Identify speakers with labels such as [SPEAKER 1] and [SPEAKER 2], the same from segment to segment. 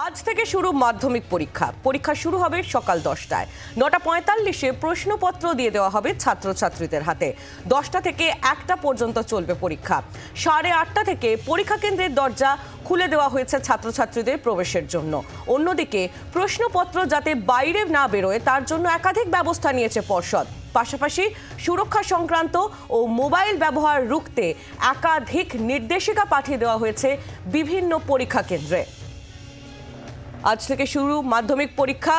[SPEAKER 1] আজ থেকে শুরু মাধ্যমিক পরীক্ষা। পরীক্ষা শুরু হবে সকাল দশটায়। নটা পঁয়তাল্লিশে প্রশ্নপত্র দিয়ে দেওয়া হবে ছাত্রছাত্রীদের হাতে। দশটা থেকে একটা পর্যন্ত চলবে পরীক্ষা। সাড়ে আটটা থেকে পরীক্ষা কেন্দ্রের দরজা খুলে দেওয়া হয়েছে ছাত্রছাত্রীদের প্রবেশের জন্য। অন্যদিকে প্রশ্নপত্র যাতে বাইরে না বেরোয়, তার জন্য একাধিক ব্যবস্থা নিয়েছে পর্ষদ। পাশাপাশি সুরক্ষা সংক্রান্ত ও মোবাইল ব্যবহার রুখতে একাধিক নির্দেশিকা পাঠিয়ে দেওয়া হয়েছে বিভিন্ন পরীক্ষা কেন্দ্রে। আজ থেকে শুরু মাধ্যমিক পরীক্ষা।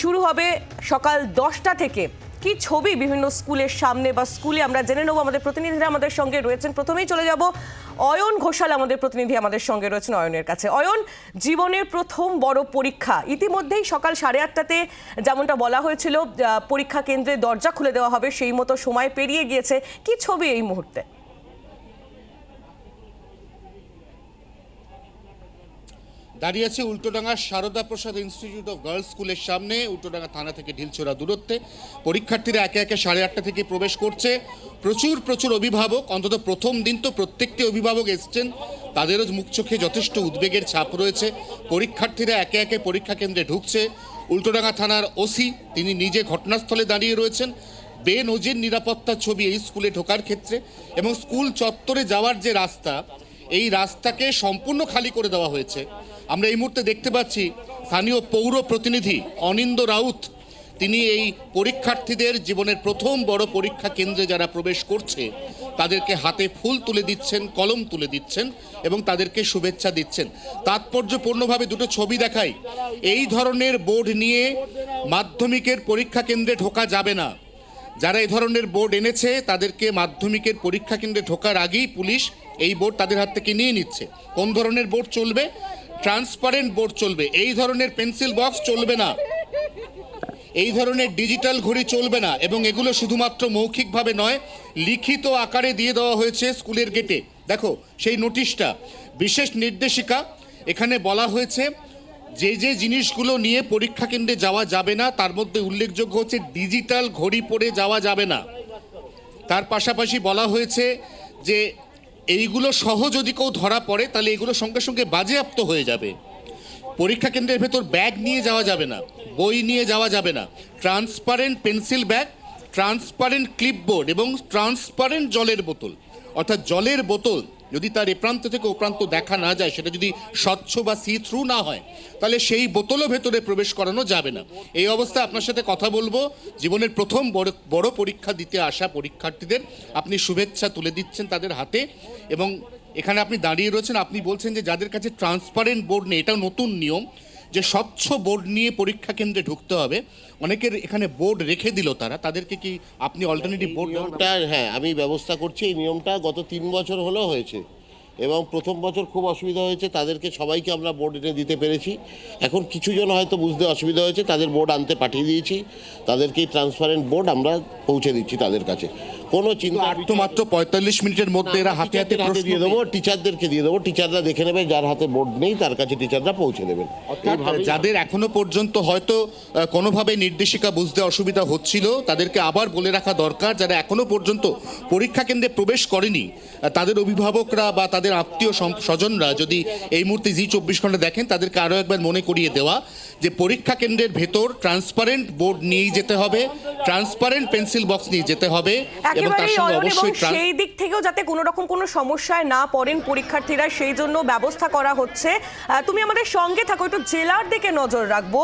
[SPEAKER 1] শুরু হবে সকাল দশটা থেকে। কি ছবি বিভিন্ন স্কুলের সামনে বা স্কুলে আমরা জেনে নেব? আমাদের প্রতিনিধিরা আমাদের সঙ্গে রয়েছেন। প্রথমেই চলে যাব অয়ন ঘোষাল, আমাদের প্রতিনিধি আমাদের সঙ্গে রয়েছেন অয়নের কাছে। অয়ন, জীবনের প্রথম বড় পরীক্ষা। ইতিমধ্যেই সকাল সাড়ে আটটাতে যেমনটা বলা হয়েছিল পরীক্ষা কেন্দ্রে দরজা খুলে দেওয়া হবে, সেই মতো সময় পেরিয়ে গিয়েছে। কি ছবি এই মুহূর্তে?
[SPEAKER 2] দাঁড়িয়ে আছে Ultadanga Sarada Prasad institute of girls স্কুলের সামনে। উল্টোডাঙ্গা থানা থেকে ঢিলছোড়া দূরত্বে। পরীক্ষার্থীরা একে একে সাড়ে আটটা থেকে প্রবেশ করছে। প্রচুর প্রচুর অভিভাবক, অন্তত প্রথম দিন তো প্রত্যেকটি অভিভাবক এসছেন। তাদেরও মুখ চোখে যথেষ্ট উদ্বেগের ছাপ রয়েছে। পরীক্ষার্থীরা একে একে পরীক্ষা কেন্দ্রে ঢুকছে। উল্টোডাঙ্গা থানার ওসি, তিনি নিজে ঘটনাস্থলে দাঁড়িয়ে রয়েছেন। বেনজির নিরাপত্তার ছবি এই স্কুলে ঢোকার ক্ষেত্রে এবং স্কুল চত্বরে যাওয়ার যে রাস্তা, এই রাস্তাকে সম্পূর্ণ খালি করে দেওয়া হয়েছে। আমরা এই মুহূর্তে দেখতে পাচ্ছি স্থানীয় পৌর প্রতিনিধি অনিন্দ রাউত। তিনি এই পরীক্ষার্থীদের জীবনের প্রথম বড় পরীক্ষা কেন্দ্রে যারা প্রবেশ করছে, তাদেরকে হাতে ফুল তুলে দিচ্ছেন, কলম তুলে দিচ্ছেন এবং তাদেরকে শুভেচ্ছা দিচ্ছেন। তাৎপর্যপূর্ণভাবে দুটো ছবি দেখাই। এই ধরনের বোর্ড নিয়ে মাধ্যমিকের পরীক্ষা কেন্দ্রে ঢোকা যাবে না। যারা এই ধরনের বোর্ড এনেছে, তাদেরকে মাধ্যমিকের পরীক্ষা কেন্দ্রে ঢোকার আগেই পুলিশ এই বোর্ড তাদের হাত থেকে নিয়ে নিচ্ছে। কোন ধরনের বোর্ড চলবে? ট্রান্সপারেন্ট বোর্ড চলবে। এই ধরনের পেন্সিল বক্স চলবে না। এই ধরনের ডিজিটাল ঘড়ি চলবে না এবং এগুলো শুধুমাত্র মৌখিকভাবে নয়, লিখিত আকারে দিয়ে দেওয়া হয়েছে স্কুলের গেটে। দেখো, সেই নোটিশটা। বিশেষ নির্দেশিকা, এখানে বলা হয়েছে, যে যে জিনিসগুলো নিয়ে পরীক্ষা কেন্দ্রে যাওয়া যাবে না, তার মধ্যে উল্লেখযোগ্য হচ্ছে ডিজিটাল ঘড়ি পরে যাওয়া যাবে না। তার পাশাপাশি বলা হয়েছে যে এইগুলো সহ যদি কেউ ধরা পড়ে, তাহলে এগুলো সঙ্গে সঙ্গে বাজেয়াপ্ত হয়ে যাবে। পরীক্ষা কেন্দ্রের ভেতর ব্যাগ নিয়ে যাওয়া যাবে না, বই নিয়ে যাওয়া যাবে না। Transparent pencil bag, transparent clipboard এবং ট্রান্সপারেন্ট জলের বোতল। অর্থাৎ জলের বোতল যদি তার এ প্রান্ত থেকে ও প্রান্ত দেখা না যায়, সেটা যদি স্বচ্ছ বা সি থ্রু না হয়, তাহলে সেই বোতলও ভেতরে প্রবেশ করানো যাবে না। এই অবস্থায় আপনার সাথে কথা বলব। জীবনের প্রথম বড় বড় পরীক্ষা দিতে আসা পরীক্ষার্থীদের আপনি শুভেচ্ছা তুলে দিচ্ছেন তাদের হাতে এবং এখানে আপনি দাঁড়িয়ে রয়েছেন। আপনি বলছেন যে যাদের কাছে ট্রান্সপারেন্ট বোর্ড নেই, এটাও নতুন নিয়ম। যে স্বচ্ছ বোর্ড নিয়ে পরীক্ষা কেন্দ্রে ঢুকতে হবে অনেকের এখানে বোর্ড রেখে দিল তারা তাদেরকে কি আপনি অল্টারনেটিভ বোর্ড
[SPEAKER 3] নিয়মটা হ্যাঁ আমি ব্যবস্থা করছি এই নিয়মটা গত তিন বছর হলেও হয়েছে এবং প্রথম বছর খুব অসুবিধা হয়েছে তাদেরকে সবাইকে আমরা বোর্ড এনে দিতে পেরেছি এখন কিছু জন হয়তো বুঝতে অসুবিধা হয়েছে তাদের বোর্ড আনতে পাঠিয়ে দিয়েছি তাদেরকে ট্রান্সপারেন্ট বোর্ড আমরা পৌঁছে দিচ্ছি তাদের কাছে কোনো চিন্তা
[SPEAKER 2] আর তো মাত্র পঁয়তাল্লিশ মিনিটের মধ্যে এরা হাতে হাতে প্রশ্ন
[SPEAKER 3] দিয়ে দেবো টিচারদেরকে দিয়ে দেবো টিচাররা দেখে নেবে যার হাতে বোর্ড নেই তার কাছে টিচাররা পৌঁছে দেবেন
[SPEAKER 2] যাদের এখনও পর্যন্ত হয়তো কোনোভাবে নির্দেশিকা বুঝতে অসুবিধা হচ্ছিল তাদেরকে আবার বলে রাখা দরকার যারা এখনও পর্যন্ত পরীক্ষা কেন্দ্রে প্রবেশ করেনি তাদের অভিভাবকরা বা তাদের আত্মীয় স্বজনরা যদি এই মুহূর্তে জি চব্বিশ ঘণ্টা দেখেন তাদেরকে আরও একবার মনে করিয়ে দেওয়া। যে পরীক্ষা কেন্দ্রের ভেতর ট্রান্সপারেন্ট বোর্ড নিয়ে যেতে হবে ট্রান্সপারেন্ট পেন্সিল বক্স নিয়ে যেতে হবে এবং তার সঙ্গে অবশ্যই
[SPEAKER 1] সেই দিক থেকেও যাতে কোনো রকম কোনো সমস্যায় না পড়েন পরীক্ষার্থীরা সেই জন্য ব্যবস্থা করা হচ্ছে। তুমি আমাদের সঙ্গে থাকো একটু জেলার দিকে নজর রাখব।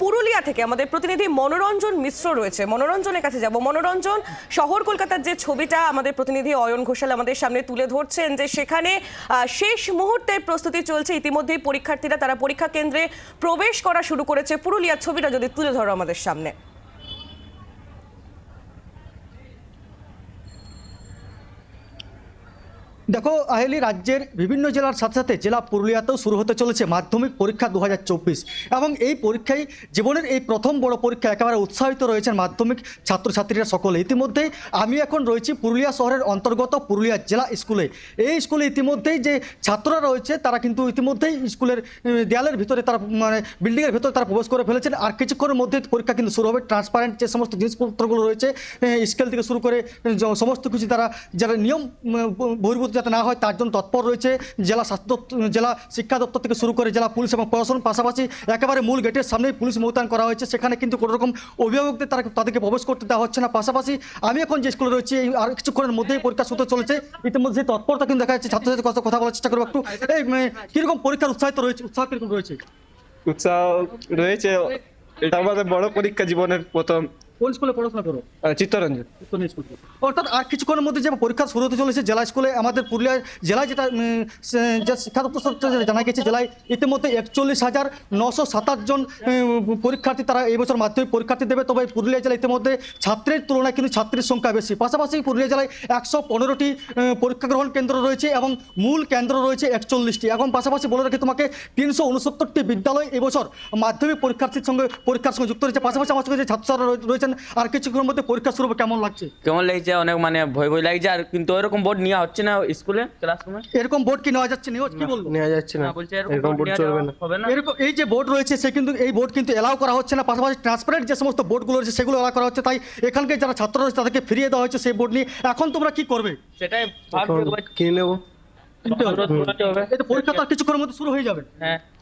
[SPEAKER 1] পুরুলিয়া থেকে আমাদের প্রতিনিধি মনোরঞ্জন মিশ্র রয়েছে। মনোরঞ্জনের কাছে যাব। মনোরঞ্জন শহর কলকাতার যে ছবিটা আমাদের প্রতিনিধি অয়ন ঘোষাল আমাদের সামনে তুলে ধরছেন যে সেখানে শেষ মুহূর্তের প্রস্তুতি চলছে। ইতিমধ্যেই পরীক্ষার্থীরা তারা পরীক্ষা কেন্দ্রে প্রবেশ করা শুরু করেছে পুরুলিয়ার ছবিটা যদি তুলে ধরো আমাদের সামনে।
[SPEAKER 4] দেখো, আহেলি রাজ্যের বিভিন্ন জেলার সাথে সাথে জেলা পুরুলিয়াতেও শুরু হতে চলেছে মাধ্যমিক পরীক্ষা দু হাজার চব্বিশ এবং এই পরীক্ষায় জীবনের এই প্রথম বড় পরীক্ষা একেবারে উৎসাহিত রয়েছেন মাধ্যমিক ছাত্রছাত্রীরা সকলে। ইতিমধ্যেই আমি এখন রয়েছি পুরুলিয়া শহরের অন্তর্গত পুরুলিয়া জেলা স্কুলে। এই স্কুলে ইতিমধ্যেই যে ছাত্ররা রয়েছে, তারা কিন্তু ইতিমধ্যেই স্কুলের দেয়ালের ভিতরে তারা মানে বিল্ডিংয়ের ভিতরে তারা প্রবেশ করে ফেলেছেন আর কিছুক্ষণের মধ্যে পরীক্ষা কিন্তু শুরু হবে। ট্রান্সপারেন্ট যে সমস্ত জিনিসপত্রগুলো রয়েছে স্কেল থেকে শুরু করে সমস্ত কিছু তারা, যারা নিয়ম বহির্ভূত যাতে না হয়, তার জন্য তৎপর রয়েছে জেলা স্বাস্থ্য, জেলা শিক্ষা দপ্তর থেকে শুরু করে জেলা পুলিশ এবং প্রশাসন। পাশাপাশি একেবারে মূল গেটের সামনেই পুলিশ মোতায়েন করা হয়েছে। সেখানে কিন্তু কোনো রকম অভিভাবকদের তারা তাদেরকে প্রবেশ করতে দেওয়া হচ্ছে না। পাশাপাশি আমি এখন যে স্কুলে রয়েছি, এই আর কিছুক্ষণের মধ্যেই পরীক্ষা শুরু চলেছে। ইতিমধ্যে তৎপরতা কিন্তু দেখা যাচ্ছে। ছাত্রছাত্রীর কথা কথা বলার চেষ্টা করব একটু। এই কীরকম পরীক্ষার উৎসাহিত রয়েছে? উৎসাহ কীরকম রয়েছে?
[SPEAKER 5] উৎসাহ রয়েছে। এটা আমাদের বড় পরীক্ষা জীবনের প্রথম।
[SPEAKER 4] কোন স্কুলে পড়াশোনা করো?
[SPEAKER 5] চিত্তরঞ্জন।
[SPEAKER 4] স্কুল। অর্থাৎ আর কিছুক্ষণের মধ্যে যে পরীক্ষা শুরু হতে চলেছে জেলা স্কুলে আমাদের পুরুলিয়া জেলায় যেটা যে শিক্ষা দপ্তর সূত্রে জানা গেছে জেলায় ইতিমধ্যে একচল্লিশ হাজার নশো সাতাশ জন পরীক্ষার্থী তারা এই বছর মাধ্যমিক পরীক্ষার্থী দেবে। তবে পুরুলিয়া জেলায় ইতিমধ্যে ছাত্রের তুলনায় কিন্তু ছাত্রীর সংখ্যা বেশি। পাশাপাশি পুরুলিয়া জেলায় একশো পনেরোটি পরীক্ষা গ্রহণ কেন্দ্র রয়েছে এবং মূল কেন্দ্র রয়েছে একচল্লিশটি। এবং পাশাপাশি বলে রাখি তোমাকে তিনশো উনসত্তরটি বিদ্যালয় এবছর মাধ্যমিক পরীক্ষার্থীর সঙ্গে পরীক্ষার সঙ্গে যুক্ত রয়েছে। পাশাপাশি আমার সঙ্গে যে ছাত্রছাত্রীরা রয়েছেন আর কিছুক্ষণের মধ্যে পরীক্ষা শুরু হবে কেমন লাগছে?
[SPEAKER 6] কেমন লাগছে? অনেক মানে ভয় ভয় লাগছে আর কিন্তু ওইরকম বোর্ড নেওয়া হচ্ছে না স্কুলে ক্লাসরুমে
[SPEAKER 4] এরকম বোর্ড কি নেওয়া যাচ্ছে? নিউজ কি বলব?
[SPEAKER 5] নেওয়া যাচ্ছে না।
[SPEAKER 6] না বলছে
[SPEAKER 5] এরকম
[SPEAKER 6] এরকম
[SPEAKER 5] বোর্ড চলবে না।
[SPEAKER 6] হবে না।
[SPEAKER 4] এরকম এই যে বোর্ড রয়েছে সে কিন্তু এই বোর্ড কিন্তু এলাও করা হচ্ছে না। পাশাপাশি ট্রান্সপারেন্ট যে সমস্ত বোর্ডগুলো রয়েছে সেগুলো এলাও করা হচ্ছে। তাই এখানকার যারা ছাত্র রয়েছে তাদেরকে ফিরিয়ে দেওয়া হয়েছে সেই বোর্ড নিয়ে। এখন তোমরা কি করবে?
[SPEAKER 6] সেটাই
[SPEAKER 5] কিনে নেব?
[SPEAKER 4] তো পরীক্ষা তার কিছুক্ষণের মধ্যে শুরু হয়ে যাবে।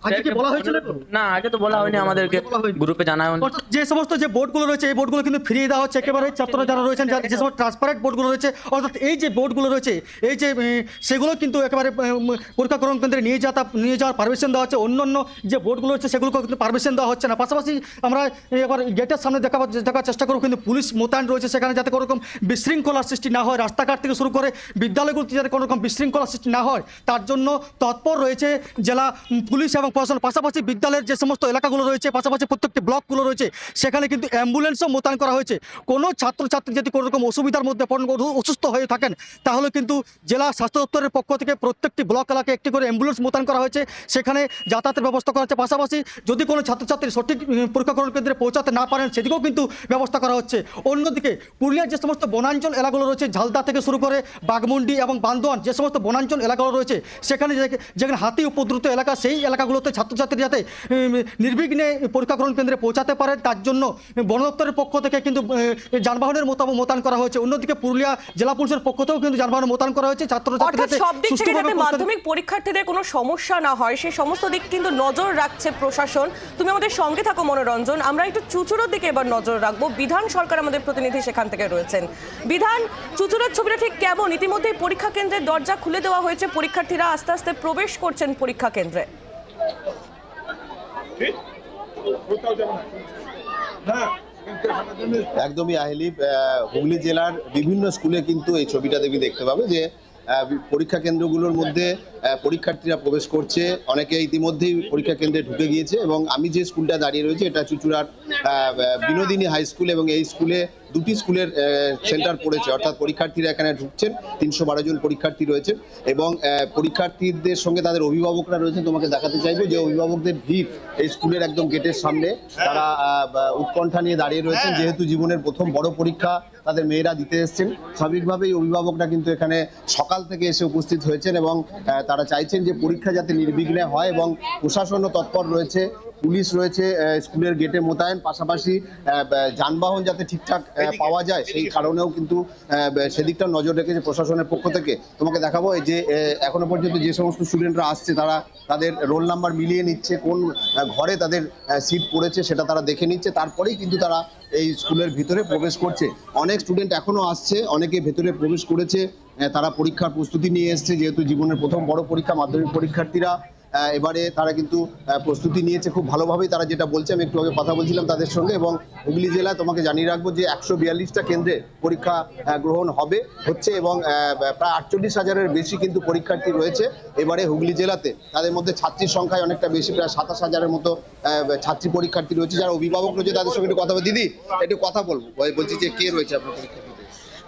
[SPEAKER 4] আগে কি বলা হয়েছিল
[SPEAKER 6] না আগে তো বলা হয়নি আমাদেরকে। গ্রুপে জানা হয়নি
[SPEAKER 4] যে সমস্ত যে বোর্ডগুলো রয়েছে এই বোর্ডগুলো কিন্তু ফিরিয়ে দেওয়া হচ্ছে। একেবারে ছাত্ররা যারা রয়েছেন যারা- যে সমস্ত ট্রান্সপারেন্ট বোর্ডগুলো রয়েছে অর্থাৎ এই যে বোর্ডগুলো রয়েছে এই যে সেগুলো কিন্তু একেবারে পরীক্ষা গ্রহণ কেন্দ্রে নিয়ে যাওয়া নিয়ে যাওয়ার পারমিশন দেওয়া হচ্ছে। অন্য অন্য যে বোর্ডগুলো রয়েছে সেগুলোকে কিন্তু পারমিশন দেওয়া হচ্ছে না। পাশাপাশি আমরা এবার গেটের সামনে দেখাবার দেখার চেষ্টা করব। কিন্তু পুলিশ মোতায়েন রয়েছে সেখানে যাতে কোনো রকম বিশৃঙ্খলার সৃষ্টি না হয়। রাস্তাঘাট থেকে শুরু করে বিদ্যালয়গুলোতে যাতে কোনো রকম বিশৃঙ্খলার সৃষ্টি না হয়। তার জন্য তৎপর রয়েছে জেলা পুলিশ এবং প্রশাসন। পাশাপাশি বিদ্যালয়ের যে সমস্ত এলাকাগুলো রয়েছে, পাশাপাশি প্রত্যেকটি ব্লকগুলো রয়েছে, সেখানে কিন্তু অ্যাম্বুলেন্সও মোতায়েন করা হয়েছে। কোনো ছাত্রছাত্রী যদি কোনো রকম অসুবিধার মধ্যে অসুস্থ হয়ে থাকেন, তাহলে কিন্তু জেলা স্বাস্থ্য দপ্তরের পক্ষ থেকে প্রত্যেকটি ব্লক এলাকায় একটি করে অ্যাম্বুলেন্স মোতায়েন করা হয়েছে। সেখানে যাতায়াতের ব্যবস্থা করা হচ্ছে পাশাপাশি যদি কোনো ছাত্রছাত্রী সঠিক পরীক্ষাকরণ কেন্দ্রে পৌঁছাতে না পারেন, সেদিকেও কিন্তু ব্যবস্থা করা হচ্ছে। অন্যদিকে পুরুলিয়ার যে সমস্ত বনাঞ্চল এলাকাগুলো রয়েছে, ঝালদা থেকে শুরু করে বাগমুন্ডি এবং বান্দোয়ান, যে সমস্ত বনাঞ্চল এলাকাগুলো রয়েছে। সেখানে যেখানে হাতি উপদ্রুত এলাকা সেই এলাকাগুলোতে ছাত্রছাত্রী যাতে নির্বিঘ্নে পরীক্ষা গ্রহণ কেন্দ্রে পৌঁছাতে পারে তার জন্য বন দপ্তরের পক্ষ থেকে কিন্তু যানবাহনের মোতাবেক মোতায়েন করা হয়েছে। অন্যদিকে পুরুলিয়া জেলা পুলিশের পক্ষ থেকেও কিন্তু যানবাহন মোতায়েন করা হয়েছে।
[SPEAKER 1] অর্থাৎ
[SPEAKER 4] ছাত্রছাত্রী
[SPEAKER 1] সব দিক থেকে যাতে
[SPEAKER 4] পরীক্ষা-
[SPEAKER 1] মাধ্যমিক পরীক্ষার্থীদের কোনো সমস্যা না হয় সেই সমস্ত দিক কিন্তু নজর রাখছে প্রশাসন। তুমি আমাদের সঙ্গে থাকো মনোরঞ্জন আমরা একটু চুচুড়োর দিকে এবার নজর রাখব। বিধান সরকার আমাদের প্রতিনিধি সেখান থেকে রয়েছেন। বিধান চুচুড়োর ছবিটা ঠিক কেমন? ইতিমধ্যেই পরীক্ষা কেন্দ্রের দরজা খুলে দেওয়া হয়েছে। পরীক্ষার্থীরা আস্তে আস্তে প্রবেশ করছেন পরীক্ষা কেন্দ্রে।
[SPEAKER 7] একদমই আহেলি আহ, হুগলি জেলার বিভিন্ন স্কুলে কিন্তু এই ছবিটা তুমি দেখতে পাবে যে পরীক্ষা কেন্দ্রগুলোর মধ্যে পরীক্ষার্থীরা প্রবেশ করছে। অনেকে ইতিমধ্যেই পরীক্ষা কেন্দ্রে ঢুকে গিয়েছে এবং আমি যে স্কুলটা দাঁড়িয়ে রয়েছে এটা চুচুড়ার বিনোদিনী হাই স্কুল এবং এই স্কুলে দুটি স্কুলের সেন্টার পড়েছে। অর্থাৎ পরীক্ষার্থীরা এখানে ঢুকছেন, তিনশো বারো জন পরীক্ষার্থী রয়েছেন এবং পরীক্ষার্থীদের সঙ্গে তাদের অভিভাবকরা রয়েছেন। তোমাকে দেখাতে চাইব যে অভিভাবকদের ভিড় এই স্কুলের একদম গেটের সামনে। তারা উৎকণ্ঠা নিয়ে দাঁড়িয়ে রয়েছেন। যেহেতু জীবনের প্রথম বড় পরীক্ষা তাদের মেয়েরা দিতে এসছেন, স্বাভাবিকভাবেই অভিভাবকরা কিন্তু এখানে সকাল থেকে এসে উপস্থিত হয়েছেন এবং তারা চাইছেন যে পরীক্ষা যাতে নির্বিঘ্নে হয় এবং প্রশাসনও তৎপর রয়েছে। পুলিশ রয়েছে স্কুলের গেটে মোতায়েন। পাশাপাশি যানবাহন যাতে ঠিকঠাক পাওয়া যায় সেই কারণেও কিন্তু সেদিকটা নজর রেখেছে প্রশাসনের পক্ষ থেকে। তোমাকে দেখাবো এই যে এখনও পর্যন্ত যে সমস্ত স্টুডেন্টরা আসছে তারা তাদের রোল নাম্বার মিলিয়ে নিচ্ছে কোন ঘরে তাদের সিট পড়েছে সেটা তারা দেখে নিচ্ছে। তারপরেই কিন্তু তারা এই স্কুলের ভিতরে প্রবেশ করছে। অনেক স্টুডেন্ট এখনও আসছে অনেকে ভেতরে প্রবেশ করেছে। তারা পরীক্ষার প্রস্তুতি নিয়ে এসছে যেহেতু জীবনের প্রথম বড় পরীক্ষা মাধ্যমিক পরীক্ষার্থীরা। এবারে তারা কিন্তু প্রস্তুতি নিয়েছে। খুব ভালোভাবেই তারা যেটা বলছে, আমি একটু আগে কথা বলছিলাম তাদের সঙ্গে এবং হুগলি জেলায় তোমাকে জানিয়ে রাখব যে একশো বিয়াল্লিশটা কেন্দ্রে পরীক্ষা গ্রহণ হবে, হচ্ছে এবং প্রায় আটচল্লিশ হাজারের বেশি কিন্তু পরীক্ষার্থী রয়েছে এবারে হুগলি জেলাতে। তাদের মধ্যে ছাত্রীর সংখ্যায় অনেকটা বেশি, প্রায় সাতাশ হাজারের মতো ছাত্রী পরীক্ষার্থী রয়েছে। যারা অভিভাবক রয়েছে তাদের সঙ্গে একটু কথা দিদি, একটু কথা বলব। বল- বলছি যে কে রয়েছে আপনার পরীক্ষা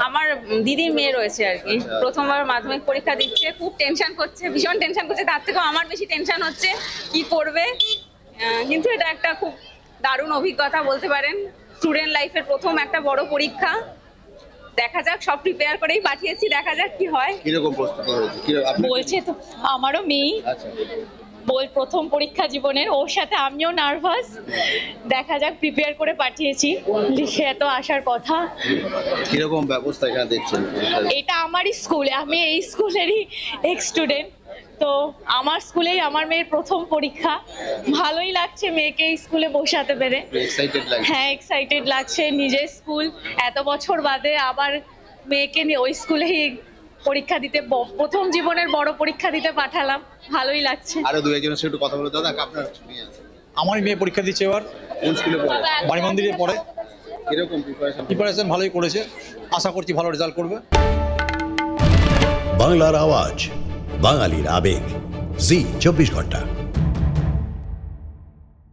[SPEAKER 8] আমার দিদির মেয়ে রয়েছে আর কি। প্রথমবার মাধ্যমিক পরীক্ষা দিচ্ছে খুব টেনশন করছে ভীষণ টেনশন করছে তার থেকেও আমার বেশি টেনশন হচ্ছে কি করবে। আহ, কিন্তু এটা একটা খুব দারুণ অভিজ্ঞতা বলতে পারেন। স্টুডেন্ট লাইফের প্রথম একটা বড় পরীক্ষা। দেখা যাক সব প্রিপেয়ার করেই পাঠিয়েছি দেখা যাক কি হয়।
[SPEAKER 7] কীরকম প্রস্তুতি হয়েছে?
[SPEAKER 9] বলছে তো আমারও মেয়ে।
[SPEAKER 7] আচ্ছা
[SPEAKER 9] বল প্রথম পরীক্ষা জীবনের ওর সাথে আমিও নার্ভাস দেখা যাক প্রিপেয়ার করে পাঠিয়েছি। লিখে এত আসার কথা।
[SPEAKER 7] কীরকম ব্যবস্থা এখানে দেখছেন?
[SPEAKER 9] এটা আমারই স্কুলে আমি এই স্কুলেরই এক্স স্টুডেন্ট তো আমার স্কুলেই আমার মেয়ের প্রথম পরীক্ষা। ভালোই লাগছে মেয়েকে স্কুলে বসাতে পেরে।
[SPEAKER 7] এক্সাইটেড লাগছে।
[SPEAKER 9] হ্যাঁ এক্সাইটেড লাগছে। নিজের স্কুল এত বছর বাদে আবার মেয়েকে নিয়ে ওই স্কুলেই পরীক্ষা দিতে প্রথম জীবনের বড় পরীক্ষা দিতে পাঠালাম। ভালোই লাগছে।
[SPEAKER 7] আরও দু একজনের সাথে একটু কথা বলে। দাদা আপনার মেয়ে আছে।
[SPEAKER 10] আমার মেয়ে পরীক্ষা দিচ্ছে এবার।
[SPEAKER 7] কোন স্কুলে পড়ে?
[SPEAKER 10] বাড়ি মন্দিরে পড়ে।
[SPEAKER 7] কীরকম প্রিপারেশন
[SPEAKER 10] প্রিপারেশন ভালোই করেছে। আশা করছি ভালো রেজাল্ট করবে।
[SPEAKER 11] বাংলার আওয়াজ বাঙালির আবেগ। জি চব্বিশ ঘণ্টা।